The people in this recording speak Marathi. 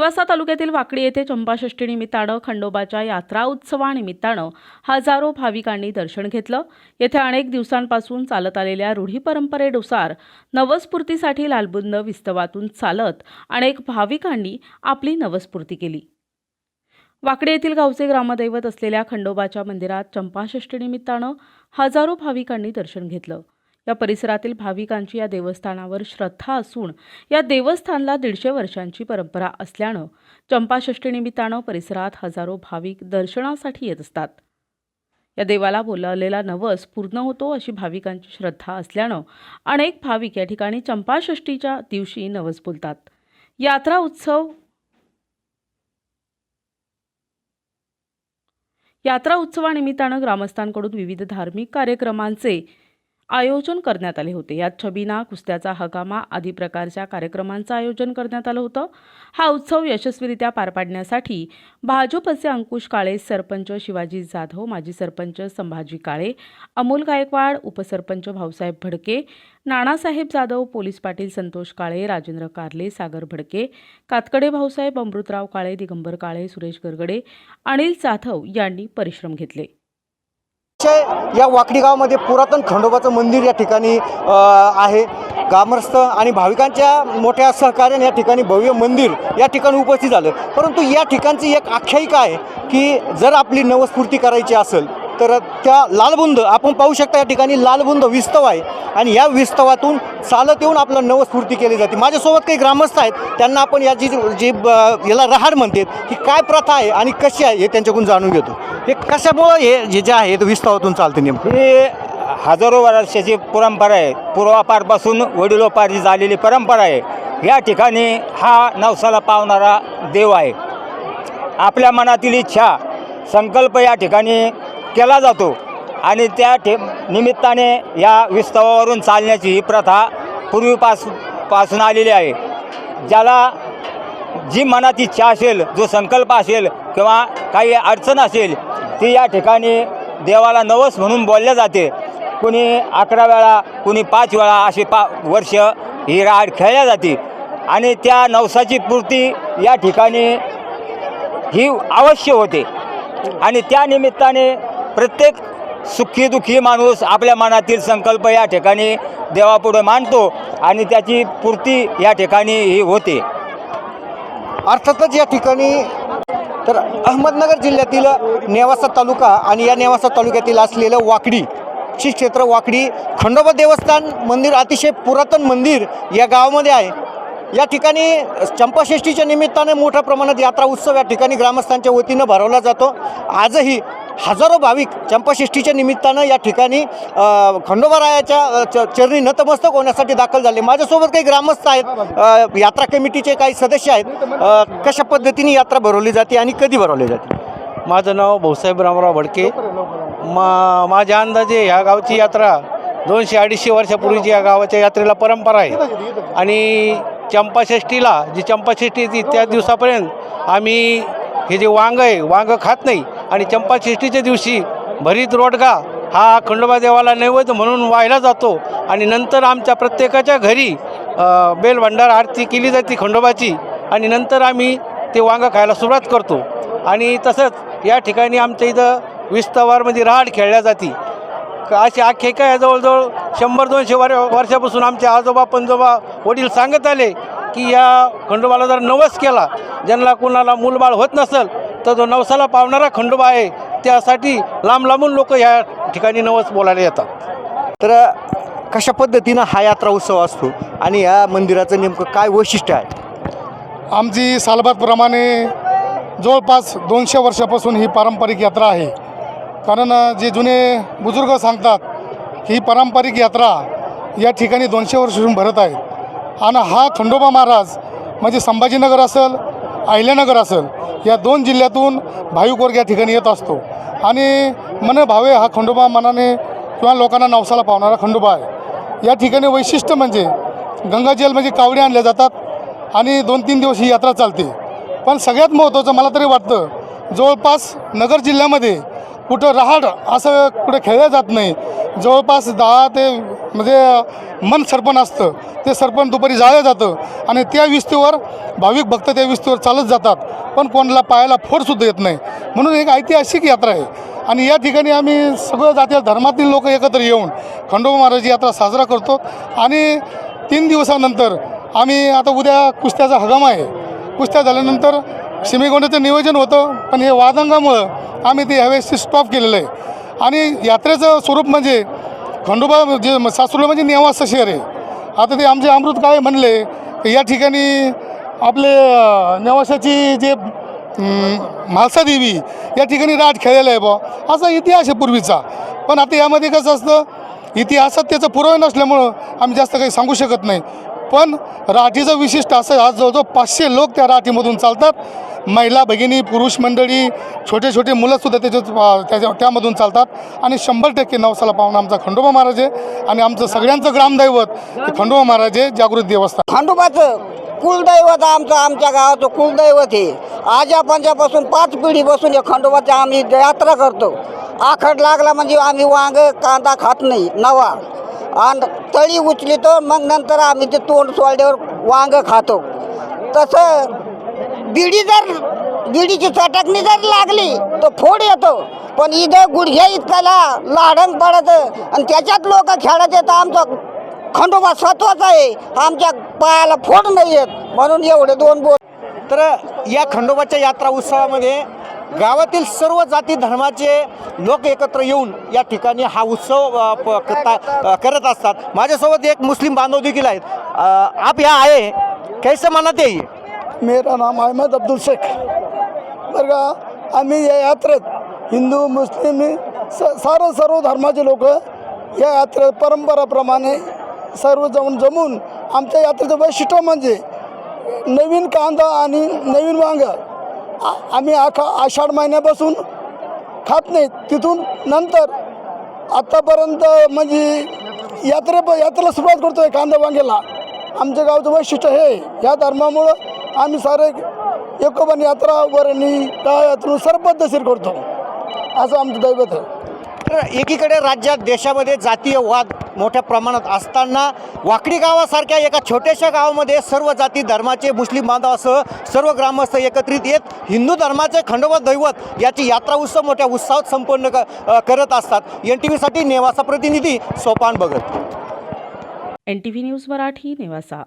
नेवासा तालुक्यातील वाकडी येथे चंपाषष्ठी निमित्तानं खंडोबाच्या यात्रा उत्सवानिमित्तानं हजारो भाविकांनी दर्शन घेतलं. येथे अनेक दिवसांपासून चालत आलेल्या रूढी परंपरेनुसार नवस्फूर्तीसाठी लालबुंद विस्तवातून चालत अनेक भाविकांनी आपली नवस्फूर्ती केली. वाकडे येथील गावचे ग्रामदैवत असलेल्या खंडोबाच्या मंदिरात चंपाषष्ठीनिमित्तानं हजारो भाविकांनी दर्शन घेतलं. या परिसरातील भाविकांची या देवस्थानावर श्रद्धा असून या देवस्थानला दीडशे वर्षांची परंपरा असल्यानं चंपाषष्टीनिमित्तानं परिसरात हजारो भाविक दर्शनासाठी येत असतात. या देवाला बोलावलेला नवस पूर्ण होतो अशी भाविकांची श्रद्धा असल्यानं अनेक भाविक या ठिकाणी चंपाषष्ठीच्या दिवशी नवस बोलतात. यात्रा उत्सव यात्रा उत्सवानिमित्तानं ग्रामस्थांकडून विविध धार्मिक कार्यक्रमांचे आयोजन करण्यात आले होते. यात छबिना कुस्त्याचा हगामा आदी प्रकारच्या कार्यक्रमांचं आयोजन करण्यात आलं होतं. हा उत्सव यशस्वीरित्या पार पाडण्यासाठी भाजपचे अंकुश काळे सरपंच शिवाजी जाधव माजी सरपंच संभाजी काळे अमोल गायकवाड उपसरपंच भाऊसाहेब भडके नानासाहेब जाधव पोलीस पाटील संतोष काळे राजेंद्र कारले सागर भडके कातकडे भाऊसाहेब अमृतराव काळे दिगंबर काळे सुरेश गरगडे अनिल जाधव यांनी परिश्रम घेतले. या वाकडी गावामध्ये पुरातन खंडोबाचं मंदिर या ठिकाणी आहे. ग्रामस्थ आणि भाविकांच्या मोठ्या सहकार्याने या ठिकाणी भव्य मंदिर या ठिकाणी उपस्थित झालं. परंतु या ठिकाणची एक आख्यायिका आहे की जर आपली नवस्फूर्ती करायची असेल तर त्या लालबुंद आपण पाहू शकता या ठिकाणी लालबुंद विस्तव आहे. आणि या विस्तवातून चालत येऊन आपलं नवस्फूर्ती केली जाते. माझ्यासोबत काही ग्रामस्थ आहेत त्यांना आपण याची जी- जी ब- याला रहाड म्हणतात ही काय प्रथा आहे आणि कशी आहे हे त्यांच्याकडून जाणून घेतो. हे कशामुळं हे जे जे आहे ते विस्तवातून चालते नेमकं? हे हजारो वर्षाची परंपरा आहे. पूर्वापारपासून वडिलोपार्जित झालेली परंपरा आहे. या ठिकाणी हा नवसाला पावणारा देव आहे. आपल्या मनातील इच्छा संकल्प या ठिकाणी केला जातो. आणि त्या ठे निमित्ताने या विस्तवावरून चालण्याची ही प्रथा पूर्वीपासपासून आलेली आहे. ज्याला जी मनात इच्छा असेल जो संकल्प असेल किंवा काही अडचण असेल ती या ठिकाणी देवाला नवस म्हणून बोलल्या जाते. कुणी अकरा वेळा कुणी पाच वेळा असे पा वर्ष ही राड खेळल्या जाते. आणि त्या नवसाची पूर्ती या ठिकाणी ही अवश्य होते. आणि त्या निमित्ताने प्रत्येक सुखी दुःखी माणूस आपल्या मनातील संकल्प या ठिकाणी देवापुढे मांडतो आणि त्याची पूर्ती या ठिकाणी ही होते. अर्थातच या ठिकाणी तर अहमदनगर जिल्ह्यातील नेवासा तालुका आणि या नेवासा तालुक्यातील असलेलं वाकडी श्री क्षेत्र वाकडी खंडोबा देवस्थान मंदिर अतिशय पुरातन मंदिर या गावामध्ये आहे. या ठिकाणी चंपाषष्ठीच्या निमित्ताने मोठ्या प्रमाणात यात्रा उत्सव या ठिकाणी ग्रामस्थांच्या वतीनं भरवला जातो. आजही हजारो भाविक चंपाषष्ठीच्या निमित्तानं या ठिकाणी खंडोबारायाच्या च चरणी नतमस्तक होण्यासाठी दाखल झाले. माझ्यासोबत काही ग्रामस्थ आहेत यात्रा कमिटीचे काही सदस्य आहेत. कशा पद्धतीने यात्रा भरवली जाते आणि कधी भरवली जाते? माझं नाव भाऊसाहेब रामराव भडके. मा माझ्या अंदाजे ह्या गावची यात्रा दोनशे अडीचशे वर्षापूर्वीची या गावाच्या यात्रेला परंपरा आहे. आणि चंपाषष्ठीला जी चंपाषष्ठी येते त्या दिवसापर्यंत आम्ही हे जे वांग आहे वांग खात नाही आणि चंपाषष्ठीच्या दिवशी भरीत रोडगा हा खंडोबा देवाला नैवेद्य म्हणून वाहिला जातो आणि नंतर आमच्या प्रत्येकाच्या घरी बेलभंडार बेल भंडार आरती केली जाते खंडोबाची आणि नंतर आम्ही ते वांग खायला सुरुवात करतो. आणि तसंच या ठिकाणी आमच्या इथं विस्तवारमध्ये राहाड खेळल्या जाते. क- अशी आख्यायिका आहे. जवळजवळ शंभर दोनशे वर वर्षापासून आमचे आजोबा पंजोबा वडील सांगत आले की या खंडोबाला जर नवस केला ज्यांना कोणाला मूलबाळ होत नसेल तर जो नवसाला पावणारा खंडोबा आहे त्यासाठी लांब लांबून लोक या ठिकाणी नवस बोलायला येतात. तर कशा पद्धतीनं हा यात्रा उत्सव असतो आणि या मंदिराचं नेमकं काय वैशिष्ट्य आहे? आमची सालबादप्रमाणे जवळपास दोनशे वर्षापासून ही पारंपरिक यात्रा आहे. कारण जे जुने बुजुर्ग सांगतात की ही पारंपरिक यात्रा या ठिकाणी दोनशे वर्षापासून भरत आहे. आणि हा खंडोबा महाराज म्हणजे संभाजीनगर असेल अहिल्यानगर असेल या दोन जिल्ह्यातून भाविक वर्ग या ठिकाणी येत असतो. आणि मन भावे हा खंडोबा मनाने किंवा लोकांना नवसाला पावणारा खंडोबा आहे. या ठिकाणी वैशिष्ट्य म्हणजे गंगाजल म्हणजे कावडी आणल्या जातात आणि दोन तीन दिवस ही यात्रा चालते. पण सगळ्यात महत्त्वाचं मला तरी वाटतं जवळपास नगर जिल्ह्यामध्ये कुठं रहाड असं कुठं खेळलं जात नाही जवळपास दहा ते म्हणजे मन सरपण असतं. ते सरपण दुपारी जाळलं जातं आणि त्या विस्तीवर भाविक भक्त त्या विस्तीवर चालत जातात. पण कोणाला पायाला फोडसुद्धा येत नाही. म्हणून एक ऐतिहासिक यात्रा आहे. आणि या ठिकाणी आम्ही सगळं जाती धर्मातील लोक एकत्र येऊन खंडोबा महाराज यात्रा साजरा करतो. आणि तीन दिवसानंतर आम्ही आता उद्या कुस्त्याचा हगाम आहे. कुस्त्या झाल्यानंतर शिमेगोंड्याचं नियोजन होतं. पण हे वादंगामुळं आम्ही ते ह्यावेळेस स्टॉप केलेलं आहे. आणि यात्रेचं स्वरूप म्हणजे खंडोबा जे सासुरला म्हणजे नेवासा शहर आहे. आता ते आमचे अमृत काय म्हणले या ठिकाणी आपले अं, नेवासाची जे अं, म्हालसा देवी या ठिकाणी राज खेळलेला आहे बा असा इतिहास आहे पूर्वीचा. पण आता यामध्ये कसं असतं इतिहासात त्याचं पुरावे नसल्यामुळं आम्ही जास्त काही सांगू शकत नाही. पण राठीचं विशिष्ट असं आज जवळजवळ पाचशे लोक त्या राठीमधून चालतात. महिला भगिनी पुरुष मंडळी छोटे छोटे मुलंसुद्धा त्याच्यात त्याच्या त्यामधून चालतात. आणि शंभर टक्के नवसाला पाहून आमचा खंडोबा महाराज आहे. आणि आमचं सगळ्यांचं ग्रामदैवत हे खंडोबा महाराज आहे जागृत देवस्थान. खंडोबाचं कुलदैवत आमचं आमच्या गावाचं कुलदैवत हे आजा पंजापासून पाच पिढी बसून या खंडोबाची आम्ही यात्रा करतो. आखड लागला म्हणजे आम्ही वांग कांदा खात नाही नवा. आणि तळी उचलितो मग नंतर आम्ही ते तोंड सोडल्यावर वांग खातो. तसं बिडी जर बिडीची चटकणी जर लागली तर फोड येतो. पण इथं गुडघ्या इतकाला लाडंग पडतं आणि त्याच्यात लोक खेळत येतं आमचं खंडोबा सत्वाचा आहे. आमच्या पायाला फोड नाही येत. म्हणून एवढे दोन बोल तर या खंडोबाच्या यात्रा उत्सवामध्ये गावातील सर्व जाती धर्माचे लोक एकत्र येऊन या ठिकाणी हा उत्सव करता- करत असतात. माझ्यासोबत एक मुस्लिम बांधव देखील आहेत. आप या आहे कैसे मनात येईल मेरा नाम अहमद अब्दुल शेख। बरं का आम्ही या यात्रेत हिंदू मुस्लिम स सारं सर्व धर्माचे लोक या यात्रेत परंपराप्रमाणे सर्व जाऊन जमून आमच्या यात्रेचं वैशिष्ट्य म्हणजे नवीन कांदा आणि नवीन वांगं आ- आम्ही आखा आषाढ महिन्यापासून खात नाही. तिथून नंतर आत्तापर्यंत म्हणजे यात्रे यात्रेला सुरुवात करतो आहे कांदा वांग्याला. आमच्या गावचं वैशिष्ट्य हे या धर्मामुळं आम्ही सारे एकोपन यात्रा वरणी काय यात्रा सर्व पद्धतशीर करतो. असं आमचं दैवत आहे. तर एकीकडे राज्यात देशामध्ये जातीय वाद मोठ्या प्रमाणात असताना वाकडी गावासारख्या एका छोट्याशा गावामध्ये सर्व जाती धर्माचे मुस्लिम बांधवासह सर्व ग्रामस्थ एकत्रित येत हिंदू धर्माचे खंडोबा दैवत याची यात्रा उत्सव मोठ्या उत्साहात संपन्न क करत असतात. एन टी व्हीसाठी नेवासा प्रतिनिधी Sopan Baghat. N T V news Marathi Newasa.